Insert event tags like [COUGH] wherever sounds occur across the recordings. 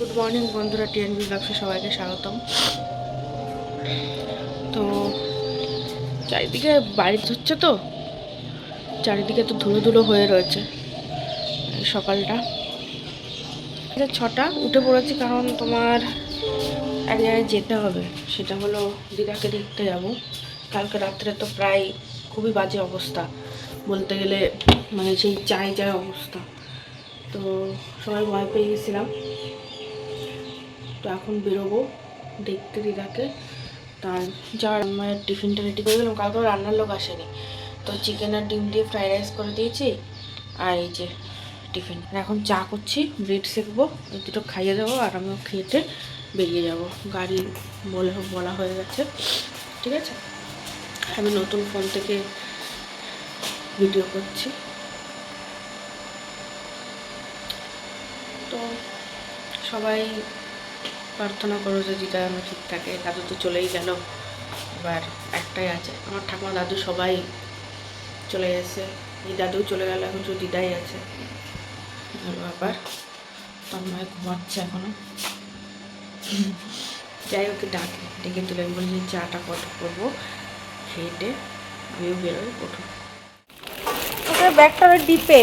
Good morning বন্ধুরা TNB ব্লগসে সবাইকে স্বাগতম। তো, চারিদিকে বাড়ি ধুচ্ছে তো, চারিদিকে তো ধুলো ধুলো হয়ে রয়েছে সকালটা। ছটা, উঠে পড়েছি কারণ তোমার এক জায়গায় যেতে হবে, সেটা হলো দিদাকে দেখতে যাব। কালকে রাত্রে তো প্রায় খুবই বাজে অবস্থা, বলতে গেলে মানে সেই চাই চাই অবস্থা। তো সবাই ভয় পেয়ে গেছিলাম। তো এখন বেরোবো দেখতে দিদাকে। তার যার মায়ের টিফিনটা রেডি করে দিলাম। কালকে রান্নার লোক আসেনি। তো চিকেন আর ডিম দিয়ে ফ্রাইড রাইস করে দিয়েছি। আর এই যে টিফিন। এখন চা করছি ব্রেড সেকবো, দুটো খাইয়ে দেবো, আর আমিও খেতে বেরিয়ে যাব। গাড়ি বলে বলা হয়ে গেছে। ঠিক আছে? আমি নতুন ফোন থেকে ভিডিও করছি। তো সবাই প্রার্থনা করো যে দিদা আমার ঠিক থাকে দাদু তো চলেই গেল। এবার একটাই আছে আমার ঠাকুমা দাদু সবাই চলে গেছে। এই দাদুও চলে গেল এখন শুধু দিদাই আছে। ব্যাপার তন্ময় ঘুমাচ্ছে এখনও। যাই ওকে ডাকে ডেকে তুলে আমি বলি যে চাটা কত করব? খেয়েটে আমিও বেরোই ওঠো ব্যাগটা ডিপে।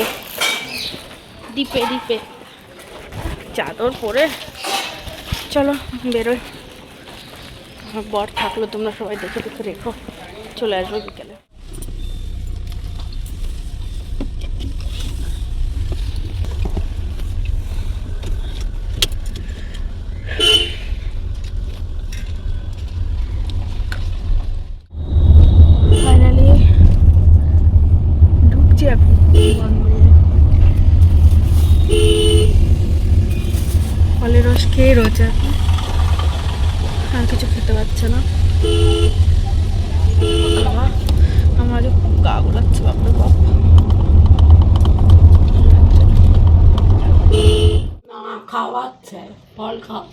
ডিপে ডিপে। চাদর পরে চলো আমার বর থাকল, তোমরা সবাই দেখে দেখে রেখো। চলে আসব বিকেলে। ফলের রস খেয়ে রয়েছে এখন আর কিছু খেতে পারছে না আমার আমার যে খুব গা গোলাচ্ছে বাপরে বাপ না খাওয়াচ্ছে ফল খাও।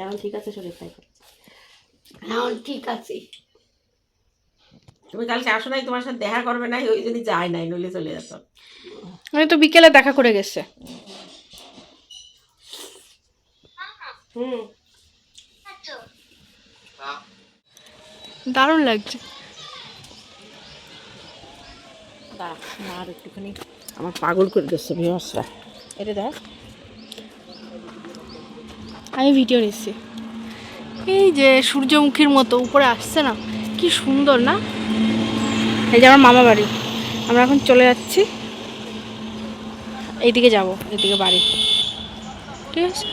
এখন ঠিক আছে শরীর তাই এখন ঠিক আছে। তুমি কালকে আসো নাই তোমার সাথে দেখা করবে নাই ওই জন্য যায় নাই নইলে চলে যেত। আমি তো বিকেলে দেখা করে গেছে। হুম। দারুণ লাগছে। দাঁড়া আর একটুখানি আমার পাগল করে দিচ্ছে বিমসরা এটা দেখ। আমি ভিডিও নিচ্ছি। এই যে সূর্যমুখীর মতো উপরে আসছে না, কি সুন্দর না? এই যে আমার মামা বাড়ি। আমরা এখন চলে যাচ্ছি। এইদিকে যাব, এইদিকে বাড়ি। ঠিক আছে?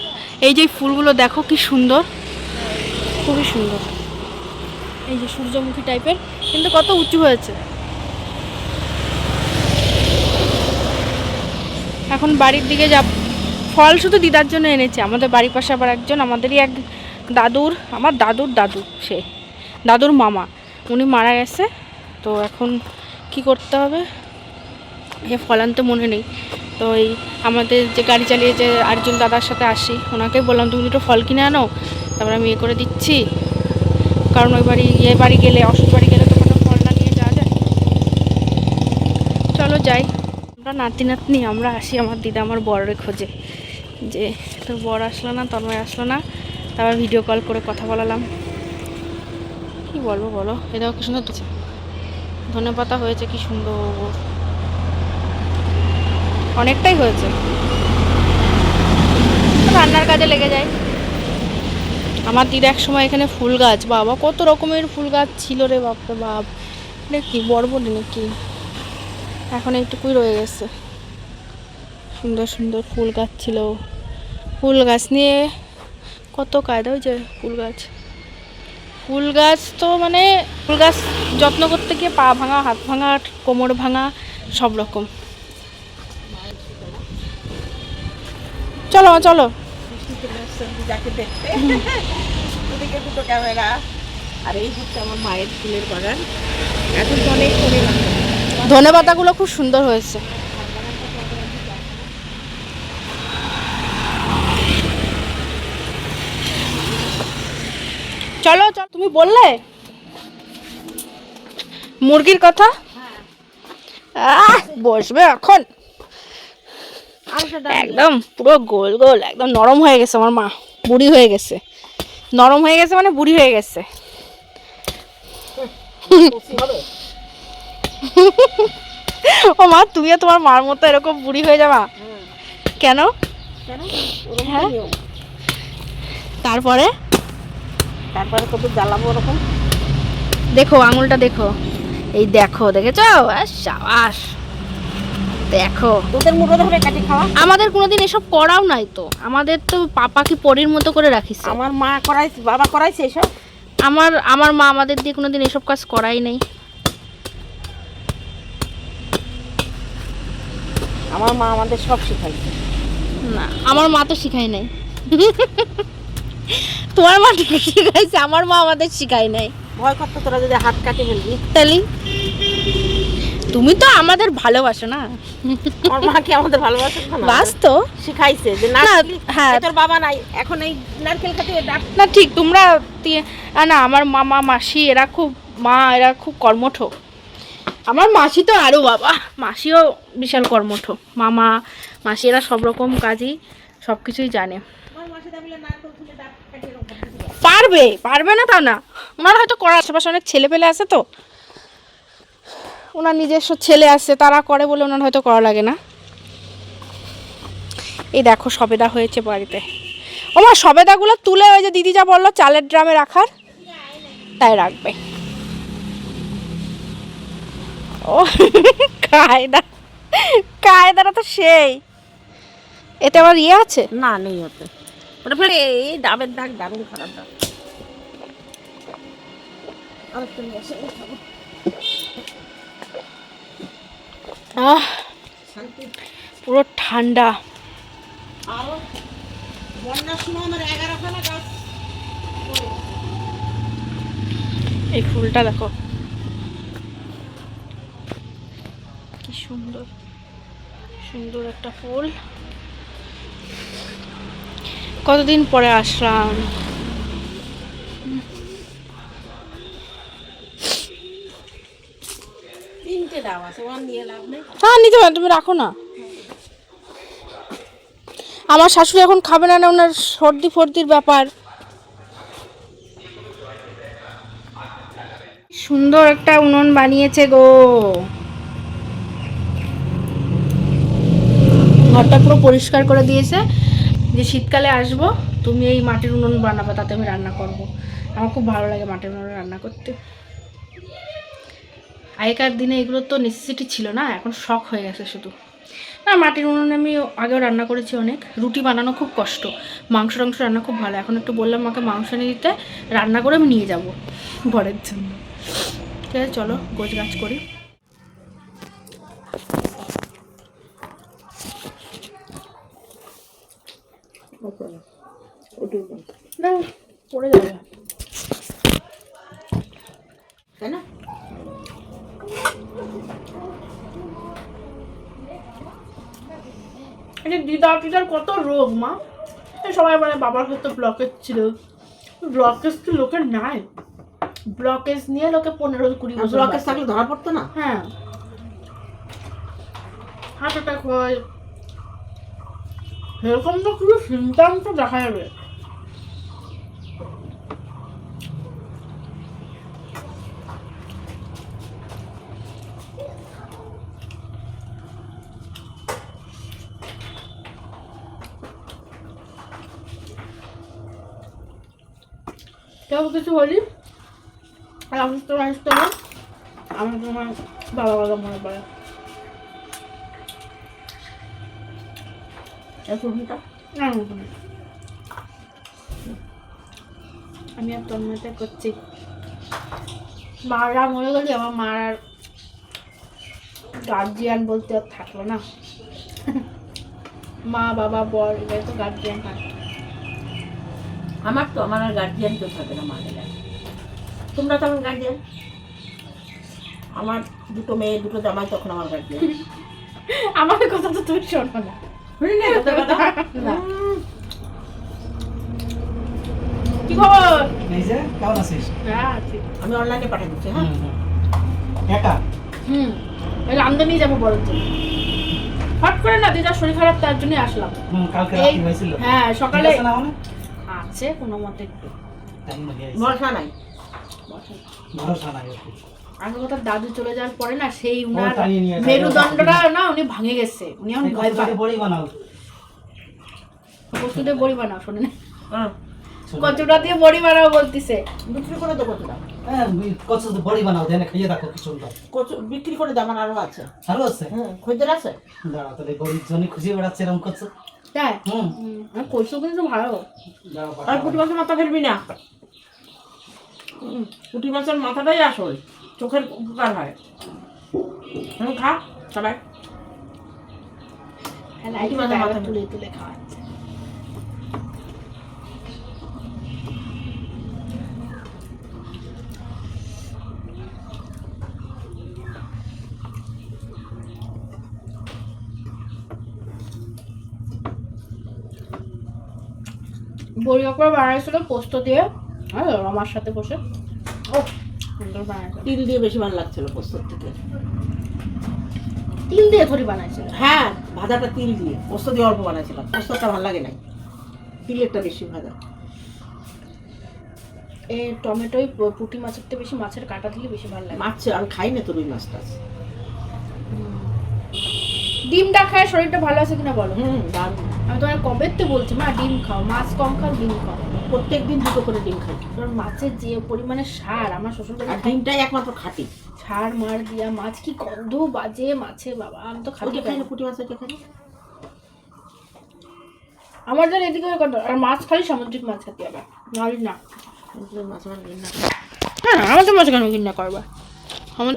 এই যে ফুলগুলো দেখো কি সুন্দর। খুবই সুন্দর। এই যে সূর্যমুখী টাইপের কিন্তু কত উঁচু হয়েছে। এখন বাড়ির দিকে যাব। ফল শুধু দিদার জন্য এনেছে, আমাদের বাড়ির পাশে আবার একজন, আমাদেরই এক দাদুর, আমার দাদুর দাদু সে, দাদুর মামা, উনি মারা গেছে। তো এখন কি করতে হবে? এ ফল আনতে মনে নেই। তো এই আমাদের যে গাড়ি চালিয়ে যে আরেকজন দাদার সাথে আসি, ওনাকে বললাম, তুমি দুটো ফল কিনে আনো। তারপরে আমি এ করে দিচ্ছি। কারণ ওই বাড়ি ইয়ে বাড়ি গেলে অসুখ বাড়ি গেলে তো ফল না নিয়ে যাওয়া যায়। চলো যাই। আমরা নাতি নাতনি, আমরা আসি আমার দিদা, আমার বরের খোঁজে। যে তোর বর আসলো না, তন্ময় আসলো না, তারপর ভিডিও কল করে কথা বলালাম। কি বলব বলো? এটাও কি সুন্দর ধনে পাতা হয়েছে, কি সুন্দর। অনেকটাই হয়েছে। রান্নার কাজে লেগে যায়। আমার দিদা এক সময় এখানে ফুল গাছ, বাবা কত রকমের ফুল গাছ ছিল রে বাপরে বাপ। কি বড়বড়ি নাকি? এখন এইটুকুই রয়ে গেছে। সুন্দর সুন্দর ফুল গাছ ছিল। ফুল গাছ নিয়ে কত কায়দা যে ফুল গাছ। ফুল গাছ তো মানে ফুল গাছ যত্ন করতে গিয়ে পা ভাঙা, হাত ভাঙা, কোমর ভাঙা, সব রকম। চলো চলো। আর এই হচ্ছে আমার মায়ের ফুলের বাগান। এখন তো অনেক করে ধনে পাতাগুলো খুব সুন্দর হয়েছে। চলো চলো তুমি বললে? মুরগির কথা? বসবে এখন। একদম পুরো গোল গোল একদম নরম হয়ে গেছে আমার মা। বুড়ি হয়ে গেছে। নরম হয়ে গেছে মানে বুড়ি হয়ে গেছে। [LAUGHS] [LAUGHS] ও মা তুমিও তোমার মার মতো এরকম বুড়ি হয়ে যাবা? কেন? কেন? হ্যাঁ? তারপরে? তারপরে কত জ্বালাবো ওরকম? দেখো আঙুলটা দেখো। এই দেখো দেখেছ? সাবাস। দেখো। তোদের মুখে ধরে কাটি খাওয়া? আমাদের কোনোদিন এসব করাও নাই তো। আমাদের তো পাপা কি পরির মতো করে রাখিস আমার মা করাইছে বাবা করাইছে এসব? আমার আমার মা আমাদের দিয়ে কোনোদিন এসব কাজ করাই নাই। আমার মা আমাদের সব শিখাইছে না আমার মা তো শিখাই নাই। তোমার মা ঠিক শিখাইছে আমার মা আমাদের শিখাই নাই। ভয় করতো তোরা যদি হাত কাটে ফেলবি। তাহলে তুমি তো আমাদের ভালোবাসো না। আমার মা কি আমাদের ভালোবাসে না? বাস তো শিখাইছে যে না হ্যাঁ। তোর বাবা নাই এখন এই নারকেল খেতে না ঠিক তোমরা না আমার মামা মাসি এরা খুব মা এরা খুব কর্মঠ। আমার মাসি তো আরও বাবা। মাসিও বিশাল কর্মঠ। মামা মাসি এরা সব রকম কাজই, সব কিছুই জানে। আমার। পারবে পারবে না তা না। ওনার হয়তো করার আশেপাশে অনেক ছেলে পেলে আছে তো। ওনার নিজস্ব ছেলে আছে, তারা করে বলে ওনার হয়তো করা লাগে না। এই দেখো সবেদা হয়েছে বাড়িতে। ওমা, সবেদাগুলো তুলে ওই যে দিদি যা বলল, চালের ড্রামে রাখার, তাই রাখবে। ও কায়দা। কায়দাটা তো সেই। এতে আবার ইয়ে আছে? না নেই হতে ওটা ফেলে এই ডাবের দাগ দারুণ খারাপ দাগ। আহ পুরো ঠান্ডা। এই ফুলটা দেখো। সুন্দর। সুন্দর একটা ফুল। কতদিন পরে আসলাম? তিনটে ডাব আছে ওখান নিয়ে লাভ নেই। হ্যাঁ নিতে পারো তুমি রাখো না। আমার শাশুড়ি এখন খাবে না না ওনার সর্দি ফর্দির ব্যাপার। সুন্দর একটা উনুন বানিয়েছে গো। ঘরটা পুরো পরিষ্কার করে দিয়েছে। যে শীতকালে আসব, তুমি এই মাটির উনুন বানাবে, তাতে আমি রান্না করব। আমার খুব ভালো লাগে মাটির উনুনে রান্না করতে। আগেকার দিনে এগুলো তো নেসেসিটি ছিল না, এখন শখ হয়ে গেছে শুধু। না, মাটির উনুনে আমি আগেও রান্না করেছি অনেক। রুটি বানানো খুব কষ্ট, মাংস টাংস রান্না খুব ভালো। এখন একটু বললাম আমাকে মাংস এনে দিতে, রান্না করে আমি নিয়ে যাব ঘরের জন্য। ঠিক আছে, চলো গোছ গাছ করি। না পড়ে যাবে। তাই না? এই দিদা টিদার কত রোগ মা? সবাই বলে বাবার হয়তো ব্লকেজ ছিল। ব্লকেজ তো লোকের নাই ব্লকেজ নিয়ে লোকে পনেরো কুড়ি বছর ব্লকের বাঁচে। থাকলে ধরা পড়তো না? হ্যাঁ। হার্ট অ্যাটাক হয় এরকম তো কিছু সিমটাম দেখা যাবে। কেউ কিছু বলি? আর অসুস্থ অসুস্থ আমার তোমার বাবা বাবা মনে পড়ে এখন ঘণ্টা না, না, না। আমি আর তন্ময়তে করছি। মারা মরে গেলে আমার মার আর গার্জিয়ান বলতে আর থাকল না। মা বাবা বর এটাই তো গার্জিয়ান থাকে আমার তো আমার আর গার্জিয়ান কেউ থাকে না মা তোমরা তখন গার্জিয়ান আমার দুটো মেয়ে দুটো জামাই তখন আমার গার্জিয়ান [LAUGHS] আমার কথা তো তুমি শোনো না। [LAUGHS] কি খবর? এই যে কেমন আছিস? হ্যাঁ আমি অনলাইনে পাঠিয়ে দিচ্ছি হ্যাঁ? একা? হুম। এই রামদানি যাব বড় জন্য হট করে না দিদার শরীর খারাপ তার জন্যই আসলাম। হুম, কালকে রাত্রি হয়েছিল। হ্যাঁ সকালে ঠিক আছে না মানে? কোনো মতে। একটু মনে ভরসা নাই। ভরসা নাই। আসল কথা দাদু চলে যাওয়ার পরে না সেই উনার। মেরুদণ্ডটা না উনি ভাঙে গেছে। উনি এখন ভয় পায়। বড়ি বানাও। কচুদের বড়ি বানাও শোনে না হ্যাঁ কচুটা দিয়ে বড়ি বানাও বলতিছে। বিক্রি করে দেবো হ্যাঁ কত বড়ি বানাও দেন খাইয়ে দেখো কি কচু বিক্রি করে দেবো আমার আছে। ভালো আছে? হুম খদ্দের আছে? দাঁড়া তাহলে গরিব জনই খুঁজে বেড়াচ্ছে এরকম করছে তাই? হুম। হুম, কচু কিন্তু ভালো। আর। পুঁটি মাছের মাথা ফেলবি না। হুম, পুঁটি মাছের মাথাটাই আসল। চোখের উপকার হয়। হুম খা সবাই। হ্যাঁ তুলে তুলে খাওয়াচ্ছে বড়ি করে বানাইছিল পোস্ত দিয়ে। আর আমার সাথে বসে। ও তিল দিয়ে বেশি ভালো লাগছিল পোস্তর থেকে। তিল দিয়ে থরি বানাইছিল হ্যাঁ ভাজাটা তিল দিয়ে। পোস্ত দিয়ে অল্প বানাইছিলাম। পোস্তটা ভালো লাগে নাই। তিলেরটা বেশি ভাজা। এই টমেটোই পুঁটি মাছের থেকে বেশি মাছের কাটা দিলে বেশি ভালো লাগে। মাছ আমি খাই না তো রুই মাছটা ডিমটা খায় শরীরটা ভালো আছে কিনা বলো? হুম দারুণ। আমি তোমার কবে তো বলছি মা ডিম খাও মাছ কম খাও ডিম খাও। প্রত্যেক দিন দুটো করে ডিম খাই। কারণ মাছের যে পরিমাণে সার আমার শ্বশুর আর ডিমটাই একমাত্র খাটি। সার মার দিয়া মাছ কি গন্ধ বাজে মাছে বাবা আমি তো ওইটা খাই না। পুঁটি মাছ ওইটা খাই। আমার যেন এদিকে ওই গন্ধ আর মাছ খালি সামুদ্রিক মাছ খেতে হবে নাহলে না। মাছ আমার ঘৃণা। হ্যাঁ আমাদের মাছ কেন কিনা করবা আমার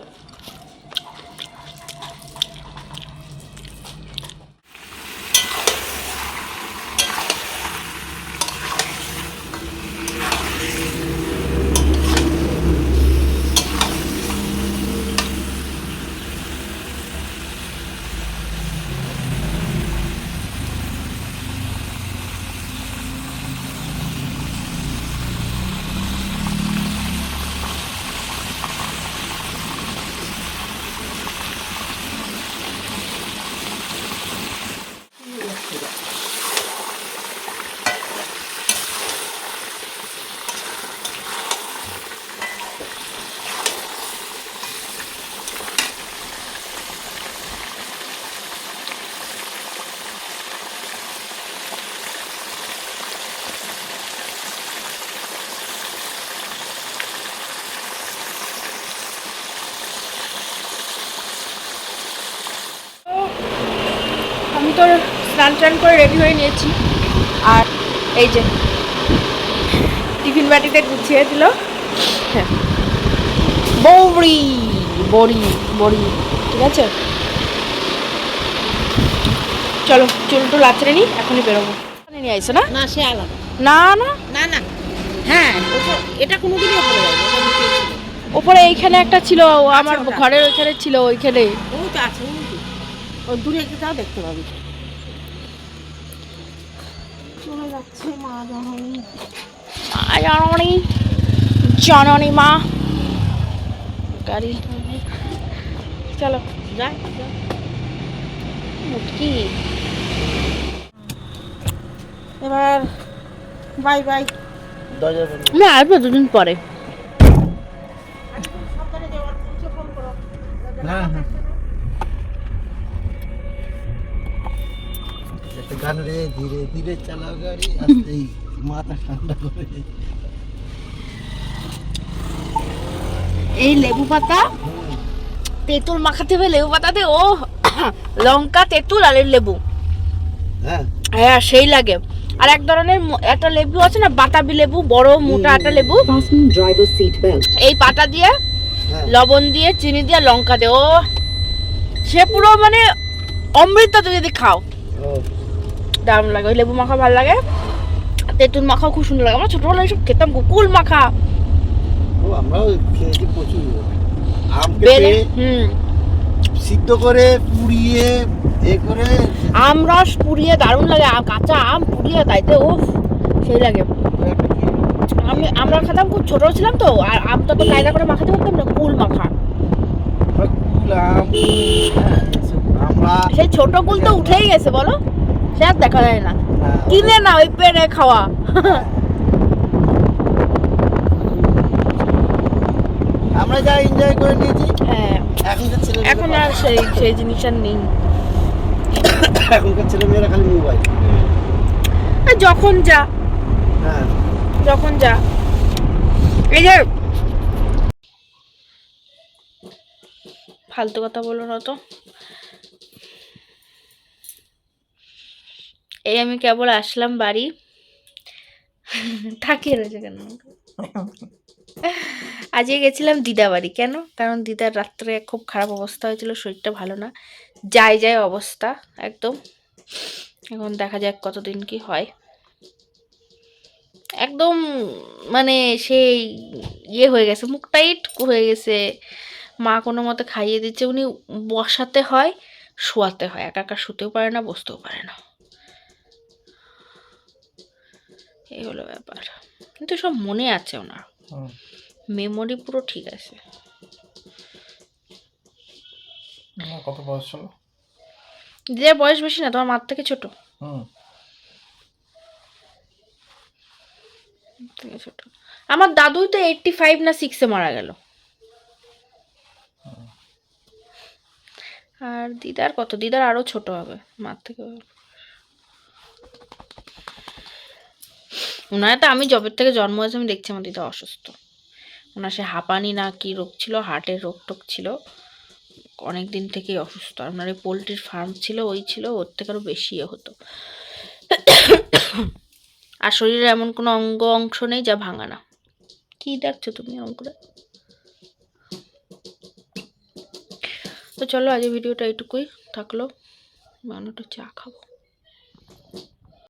আমি তো স্নান টান করে রেডি হয়ে নিয়েছি। আর এই যে টিফিন বাটিতে গুছিয়ে দিল। হ্যাঁ। বড়ি বড়ি বড়ি ঠিক আছে? চলো চুল টুল আছড়ে নি এখনই বেরোবো। নিয়ে আইসো না? না সে আলাদা। না না? না না। হ্যাঁ এটা কোনোদিনই নিচেই ছিল। ওপরে এইখানে একটা ছিল ও আমার আচ্ছা, ঘরের ওইখানে ছিল ওইখানে। ওই তো আছে ও দূরে তাও দেখতে পাবি চলে যাচ্ছে মা যখন মা জননী জননী মা। গাড়ি চলো যাই। মুটকি এবার বাই বাই। আমি আসব দুদিন পরে। হ্যাঁ হ্যাঁ। গান রে ধীরে ধীরে চালাও গাড়ি আস্তেই মাথা ঠান্ডা করে। এই লেবু পাতা তেঁতুল মাখাতে হবে লেবু পাতাতে ও লঙ্কা তেঁতুল আর লেবু। হ্যাঁ। হ্যাঁ সেই লাগে। আর এক ধরনের একটা লেবু আছে না বাতাবি লেবু বড় মোটা একটা লেবু. এই পাতা দিয়ে হ্যাঁ। লবণ দিয়ে চিনি দিয়ে লঙ্কা দিয়ে ও। সে পুরো মানে অমৃত যদি খাও। ও। দারুণ লাগে ওই লেবু মাখা ভালো লাগে। তেঁতুল মাখাও খুব সুন্দর লাগে। আমরা ছোটবেলায় খেতাম কুল মাখা। আমরাও খেয়েছি প্রচুর। আম হুম। সিদ্ধ করে পুড়িয়ে এ করে আম রস পুড়িয়ে দারুণ লাগে কাঁচা আম পুড়িয়ে তাইতে ও সেই লাগে। আমি আমরা খেতাম খুব ছোট ছিলাম তো আর আম তো কায়দা করে মাখাতে পারতাম না কুল মাখা। হ্যাঁ, সেই ছোট কুল তো উঠেই গেছে বলো? সে আর দেখা যায় না। কিনে না ওই পেরে খাওয়া। আমরা যা এনজয় করে নিয়েছি হ্যাঁ। এখন আর সেই সেই জিনিস আর নেই। এখনকার ছেলে মেয়েরা খালি মোবাইল যখন যা। হ্যাঁ। যখন যা। এই যে ফালতু কথা বলো না তো। এই আমি কেবল আসলাম বাড়ি। থাকিয়ে রয়েছে কেন? আজকে গেছিলাম দিদা বাড়ি, কেন? কারণ দিদার রাত্রে খুব খারাপ অবস্থা হয়েছিল, শরীরটা ভালো না। যায় যায় অবস্থা, একদম। এখন দেখা যাক কতদিন কি হয়। একদম মানে সেই ইয়ে হয়ে গেছে, মুখ টাইট হয়ে গেছে। মা কোনো মতে খাইয়ে দিচ্ছে, উনি বসাতে হয়, শোয়াতে হয়। একা একা শুতেও পারে না, বসতেও পারে না। এই হলো ব্যাপার। কিন্তু সব মনে আছে ওনার মেমোরি পুরো ঠিক আছে। কত বয়স ছিল দিদার বয়স বেশি না তোমার মার থেকে ছোট। হুম। থেকে ছোট। আমার দাদুই তো এইটটি ফাইভ না সিক্সে মারা গেল। আর দিদার কত? দিদার আরও ছোট হবে মার থেকে। ওনার তো আমি জবের থেকে জন্ম হয়েছে, আমি দেখছি আমার দিদা অসুস্থ। ওনার সে হাঁপানি না কি রোগ ছিল হার্টের রোগ টোক ছিল, অনেক দিন থেকেই অসুস্থ। আর ওনার পোলট্রির ফার্ম ছিল, ওই ছিল, ওর থেকে আরও বেশি ইয়ে হতো। আর শরীরে এমন কোনো অঙ্গ অংশ নেই যা ভাঙা না। কি দেখছ তুমি এরকম করে? তো চলো আজ ভিডিওটা এইটুকুই। থাকল একটু চা খাব।